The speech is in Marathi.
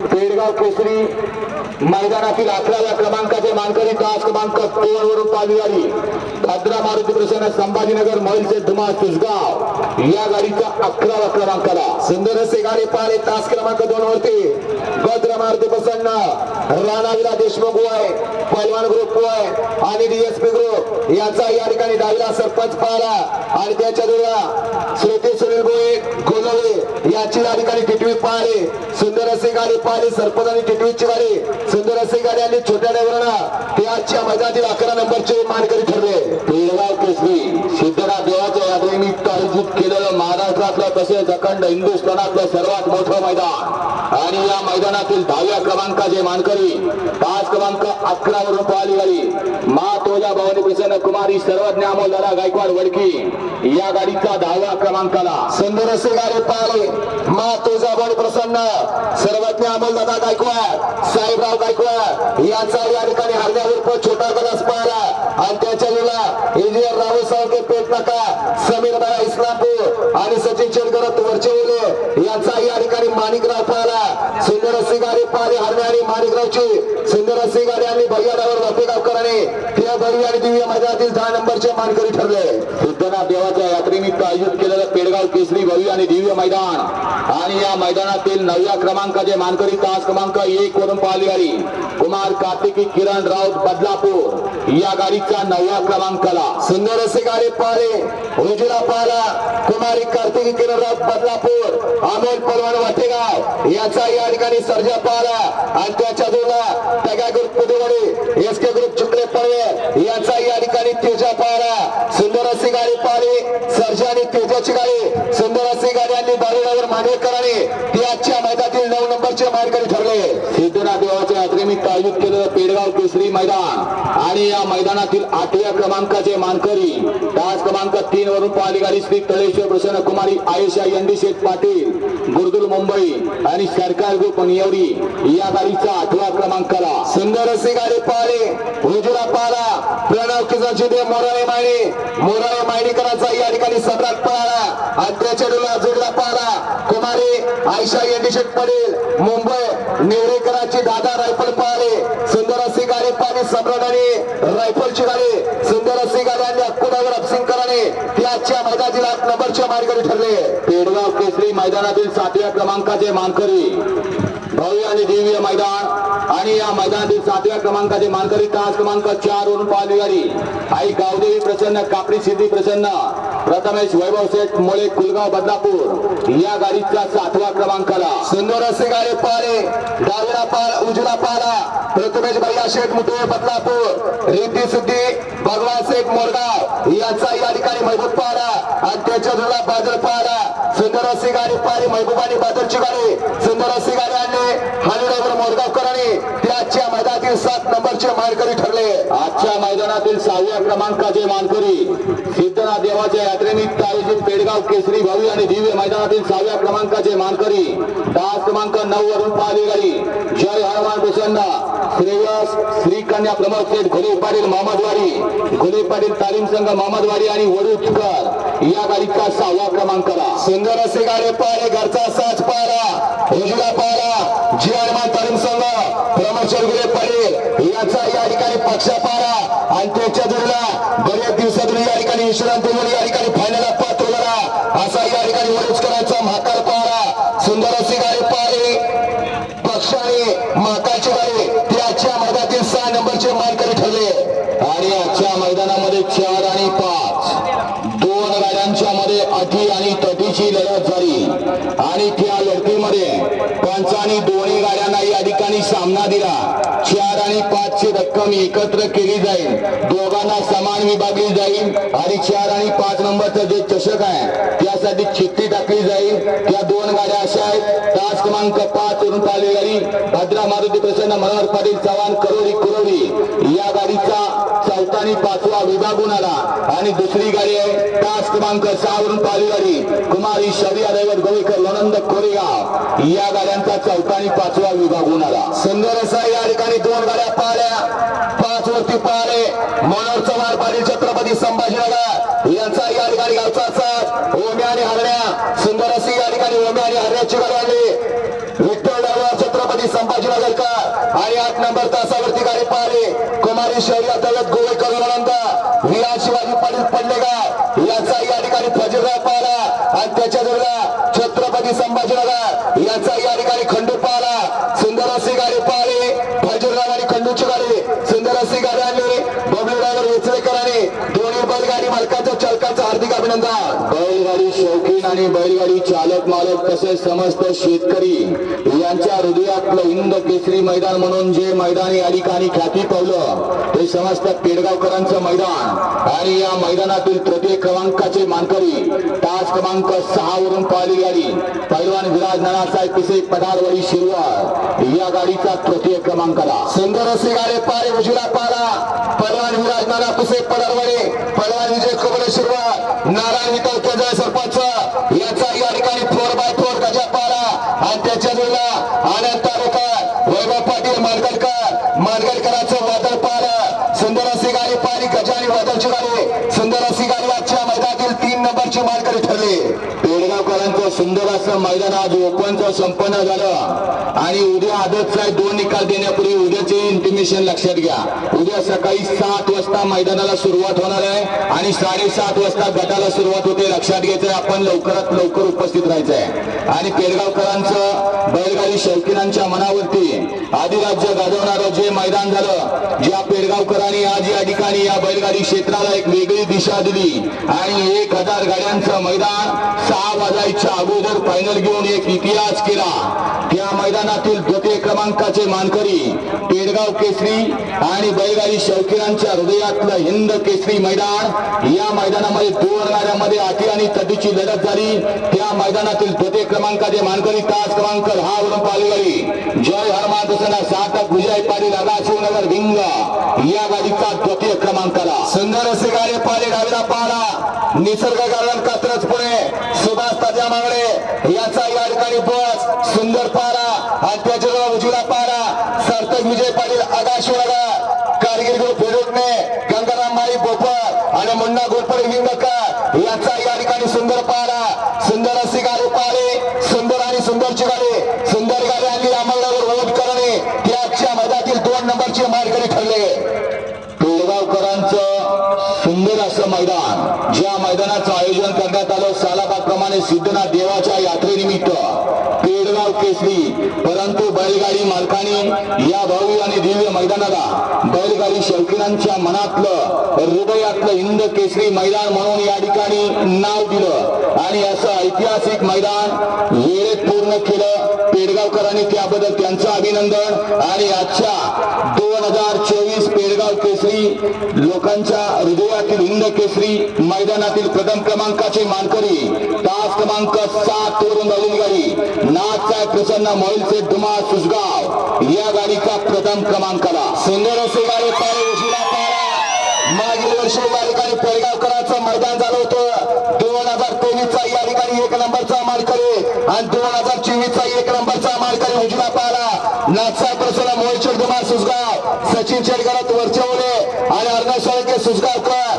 पेडगाव केसरी मैदानातील अकराव्या क्रमांकाचे मानकरी तास क्रमांक दोन वरून पाहिली आली भद्रा मारुती प्रसन्न संभाजीनगर मोहिलचे धुमा तुसगाव. या गाडीचा अकरावा क्रमांकाला सुंदर असे गाडी पाहिले तास क्रमांक दोन वरती. भद्रा मारुती प्रसन्न राणाविला देशमुख होय पैलवान ग्रुप होय आणि डीएसपी ग्रुप यांचा या ठिकाणी डावीला सरपंच पाहिला. आणि त्याच्या जोडा श्रोते सुनील गोळे गोलवे याची या ठिकाणी टिटवी पाहिले. सुंदर असे गाडी पाहिली सरपंच आणि टिटवीची गाडी. सुंदर असे गाडी आणि छोट्या ड्रायव्हरांना ते आजच्या मैदानातील अकरा नंबरचे मानकरी ठरले. तसेच अखंड हिंदुस्थानातलं सर्वात मोठं मैदान. आणि या मैदानातील दहाव्या क्रमांकाचे मानकरी पाच क्रमांक अकरा वरून पाहिली गाडी मा तोजा भवानी प्रसन्न कुमारी सर्वज्ञ अमोलदारा गायकवाड वडकी. या गाडीचा दहाव्या क्रमांकाला. सुंदर असे गाडी पाहिले. मा तोजा भवानी प्रसन्न. सर्वज्ञ अमोलदादा गायकवाड साहेबराव गायकवाड यांचा या ठिकाणी हरण्यावर छोटा गलास पाहिला. आणि त्याच्या वेळेला इंजिनियर राहुल सावके पेट नका समीर बाळा इस्लामपूर आणि सचिन शेडकर वरचे ओले. यांचा या ठिकाणी माणिकराव पाहिला सुंदर अशी गाडी पाहिली आणि माणिकरावची. सुंदर अशी गाडी आणि भैयाडावर वापेगावकरांनी त्या भरी आणि दिव्य मैदानातील दहा नंबरचे मानकरी ठरले. सिद्धनाथ देवाच्या आयोजित केलेलं पेडगाव केसरी भव्य आणि दिव्य मैदान. आणि या मैदानातील नवव्या क्रमांकाचे मानकरी तास क्रमांक एक वरून पाहिली गाडी कुमार कार्तिकी किरण राऊत बदलापूर. या गाडीच्या नवव्या क्रमांकाला. सुंदर असे गाडी पाहिले. उजला पाहिला. कुमारी कार्तिकी किरण राऊत बदलापूर. अमोल पलवान वाटेगाव. याचा या ठिकाणी सर्जा पाहिला. आणि त्याच्या जोडला तगा group Pudewadi S K group चुकले पडवे. याचा या ठिकाणी तेजा पाहिला सुंदर अशी गाडी पाहिली सर्जा आणि गाडी सुंदर अशी गाडी आणि बालुडावर मांडवेकरांनी ती आजच्या मैदानातील नऊ नंबरचे मानकरी ठरले. सिद्धनाथ देवाच्या यात्रेनिमित्त आयोजित केलेलं पेडगाव केसरी मैदान आणि या मैदानातील आठव्या क्रमांकाचे मानकरी तास क्रमांक तीन वरून पाहिली गाडी श्री तळेश्वर प्रसन्न कुमारी आयुषा यंदी शेठ पाटील गुरुदुल मुंबई आणि सरकार ग्रुप निवडी या गाडीचा आठवा क्रमांकाला. सुंदर अशी गाडी पाहिली हुजुरा पाहिला प्रणव किसन शिंदे मोराळे मायणी मोराळे मायणीकरांचा जोडला जोडला पाला कुमारी आयशा यंडी पडेल. मुंबई नेवरेकरांची दादा रायफल पाहिले. सुंदर असे गाडी पाणी सम्राटाने. रायफलची गाडी. सुंदर असे गाडी आणि अक्कोडावर अपसिंगकरांनी ती आजच्या मैदानातील आठ नंबरच्या मार्गाने ठरले. पेडगाव केसरी मैदानातील सातव्या क्रमांकाचे मानकरी. भव्य आणि दिव्य मैदान. आणि या मैदानातील सातव्या क्रमांकाचे मानकरी तास क्रमांक चार वरून पाहिली गाडी आई गावदेवी प्रसन्न कापडी सिद्धी प्रसन्न. प्रथमेश वैभव शेठ मुळे कुलगाव बदलापूर या गाडीचा सातवा क्रमांकाला. सुंदर असे गाडी पाहिले डावीला पाल उजला पाला प्रथमेश भैया शेठ मुठे बदलापूर रिद्धी सिद्धी भगवान शेठ मोरगाव. यांचा या ठिकाणी महबूब पारा. आणि त्याच्या जोडा बादल पाला सुंदर असे गाडी पाहिली आणि बादलची गाडी. सुंदर असे गाडी आणली हालिडावर मोरगावकरांनी ते आजच्या सात नंबरचे मानकरी ठरले. आजच्या मैदानातील सहाव्या क्रमांकाचे मानकरी सिद्धनाथ देवाच्या यात्रेनिमित्त आयोजित पेडगाव केसरी भावी आणि दिव्य मैदानातील सहाव्या क्रमांकाचे मानकरी दहा क्रमांक नऊ वरून पाहिली गाडी. जय हनुमान प्रसन्न. श्रेयस श्रीकन्या प्रमुख सेठ शेठ घोले पाटील मोहम्मदवाडी घोले पाटील तालीम संघ मोहम्मदवाडी आणि वडूचकर या गाडीचा सहावा क्रमांकाला सुंदर असे गाडी पाहिले घरचा साच पाहिला. उजला पाहिला. जी हनुमान तालीम संघ. प्रमोद शेठ या दोन्ही या ठिकाणी सामना दिला. चार आणि पाच ची रक्कम एकत्र केली जाईल. दोघांना समान विभागली जाईल आणि चार आणि पाच नंबरचं जे चषक आहे त्यासाठी चिठ्ठी टाकली जाईल. त्या दोन गाड्या अशा आहेत. तास क्रमांक पाच वरून पाहिली गाडी भद्रा मारुती प्रसन्न मनोहर पाटील चव्हाण करोडी कुरवडी या गाडीचा चौथा आणि पाचवा लागून आला. आणि दुसरी गाडी आहे. तास क्रमांक सहावरून पाली गाडी. कुमारी शरिया दैवत गोळीकर लोणंद कोरेगाव. या गाड्यांचा चौथा आणि पाचवा विभाग विभागून आला. संघर्ष या ठिकाणी दोन गाड्या पाहल्या. पाच वरती पाहले. मनोहर चव्हाण पाटील छत्रपती संभाजीनगर. यांचा या ठिकाणी गावचा साथ ओम्या आणि हरण्या. सुंदर असे या ठिकाणी ओम्या आणि हरण्याची गाडी आली विठ्ठल डायव्हर छत्रपती संभाजीनगरकर. आणि आठ नंबर तासावरती गाडी पाहिली. कुमारी शहरात गोवेकर लोणंद. या शिवाजी पाटील पडलेगाव याचा या ठिकाणी फजीरराव पाहिला. आणि त्याच्या जोडला छत्रपती संभाजीनगर याचा या ठिकाणी खंडू पाहिला. सुंदर अशी गाडी पाहिले. फजीरराव आणि खंडूची गाडी. सुंदर अशी गाडी आणली. बबलू ड्रायव्हर वेचरेकर आणि दोन्ही बैलगाडी मालकाचं चालकाचं हार्दिक अभिनंदन. बैलगाडी शौकीन आणि बैलगाडी चालक मालक तसेच समस्त शेतकरी यांच्या हृदयातलं हिंद केसरी मैदान म्हणून जे मैदान या ठिकाणी ख्याती पावलं ते समस्त पेडगावकरांचं मैदान. आणि या मैदानातील तृतीय क्रमांकाचे मानकरी तास क्रमांक सहा वरून पाहिली गाडी. पैलवान विराज नानासाहेब पिसे पठारवाडी शिरवाड या गाडीचा तृतीय क्रमांकाला. सुंदर असे गाडी पारे उजला पाला. पैलवान विराज नाना पिसे पठारवाडी. पैलवान विजय कोबले शिरवाड नारायण विठ्ठल त्याचा या ठिकाणी फोर बाय फोर गजा पाला आणि त्याच्या जोडला आनंद तालुका वैभव पाटील मानगडकर मानगडकरांचं वादळ पाहिलं सुंदर अशी गाडी पाहिली गजानी वादळची गाडी सुंदर अशी गाडी आजच्या मैदानातील तीन नंबरची मानकरी ठरली पेडगावकरांचं सुंदर असं मैदान आज संपन्न झालं. आणि उद्या आदतचा दोन निकाल देण्यापूर्वी उद्याचे इंटिमेशन लक्षात घ्या. उद्या सकाळी सात वाजता मैदानाला सुरुवात होणार आहे आणि साडेसात वाजता गटाला सुरुवात होते. लक्षात घ्यायचंय आपण लवकरात लवकर उपस्थित राहायचं आहे आणि पेडगावकरांचं बैलगाडी शौकीनांच्या मनावरती आदिराज्य गाजवणारं जे मैदान झालं ज्या पेडगावकरांनी आज या ठिकाणी या बैलगाडी क्षेत्राला एक वेगळी दिशा दिली. आणि एक हजार गाड्यांचं मैदान सहा वाजायच्या अगोदर फायनल घेऊन एक इतिहास केला. त्या मैदानातील द्वितीय क्रमांकाचे मानकरी पेडगाव केसरी आणि बैलगाडी शौकीनांच्या हृदयातलं हिंद केसरी मैदान. या मैदानामध्ये दोन गाड्यामध्ये आठी आणि तटीची लढत झाली. त्या मैदानातील द्वितीय क्रमांकाचे मानकरी तास क्रमांक दहा वरून पालगाडी जय हनुमान प्रसन्न सातक विजय पाटील आगा शिवनगर भिंग या गाडीचा द्वितीय क्रमांकाला. सुंदर असे गाडी पाले डावीला पाहला निसर्ग गार्डन कात्रज पुणे सुभाष ताज्या मागडे याचा या बस सुंदर पारा आणि त्याच्या उजवीला पारा. सार्थक विजय पाटील आगाशिवनगर कारगिल ग्रुप फेरोटने गंगाराम माई बोपर आणि मुन्ना गोरपडे विंगकर यांचा या ठिकाणी सुंदर पारा. सुंदर अशी गाडी पाहिली सुंदर आणि सुंदरची गाडी. सुंदर गाडी आणली अमलनगर वोट करणे. ते आजच्या मैदानातील दोन नंबरची मार्गरी ठरले. पेडगावकरांचं सुंदर असं मैदान. ज्या मैदानाचं आयोजन करण्यात आलं सालाबाप्रमाणे सिद्धनाथ देवाच्या यात्रे पेडगाव केसरी परंतु बैलगाडी मालकाने या भव्य आणि दिव्य मैदानाला बैलगाडी शौकीनांच्या मनातलं हृदयातलं हिंद केसरी मैदान म्हणून या ठिकाणी नाव दिलं. आणि असं ऐतिहासिक मैदान वेळेत पूर्ण केलं. पेडगावकरांनी त्याबद्दल त्यांचं अभिनंदन. आणि आजच्या दोन हजार चोवीस पेडगाव केसरी लोकांच्या हृदयातील हिंद केसरी मैदानातील प्रथम क्रमांकाचे मानकरी क्रमांक सात वरून झालेली गाडी नाथसाहेब प्रसन्न मोहिलचे डुमा सुसगाव या गाडीचा प्रथम क्रमांकाला. सुंदर असे गाडी पारे उशिरा पारा मागील वर्षी या ठिकाणी पेडगावकरांचं मैदान झालं होतं. दोन हजार तेवीस चा या ठिकाणी एक नंबरचा मानकरी आणि दोन हजार चोवीस चा एक नंबरचा मानकरी उजला पाहिला. नाथसाहेब प्रसन्न मोहित डुमा सुसगाव सचिन शेडगरात वरचवले आणि अर्णव सोळके सुसगावकर